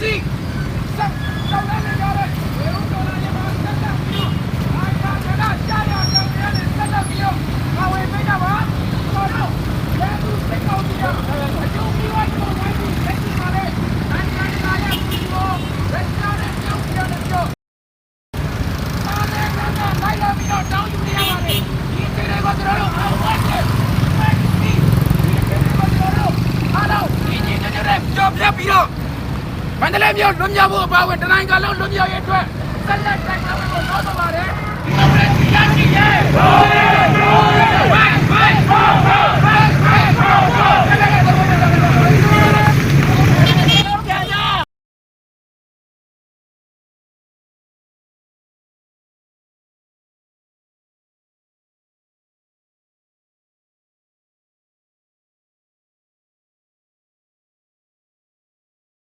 တော့လက်ရှိဆက်တော့လည်းရတယ်ဘယ်လိုတော့လဲမှာဆက်လက်ပြီးတော့အာရကနာကြာရကောင်ရနဲ့ဆက်လက်ပြီးတော့ပါဝင်ပေးကြပါတော့တော့ဘယ်သူစိတ်ကောင်းကြရအကျိုးပြီးတော့ကျွန်တော်ဝိုင်းပြီးလက်ရှိပါလေနိုင်နိုင်လာရပြီးတော့လက်ရှိနဲ့ကြောက်ကြတယ်ကြောက်ပါလေကနိုင်လာပြီးတော့တောင်းယူရပါတယ်ဒီစိတ်တွေကကျွန်တော်တို့အောင်ဝတ်တယ်ဒီစိတ်တွေကကျွန်တော်တို့အားလုံးဒီညီတဲ့ကြောက်ပြပြီးတော့ မန္တလေးမြို့လွတ်မြောက်ဖို့အပါအဝင်တနိုင်ကလုံးလွတ်မြောက်ရေးအတွက်ဆက်လက်တိုက်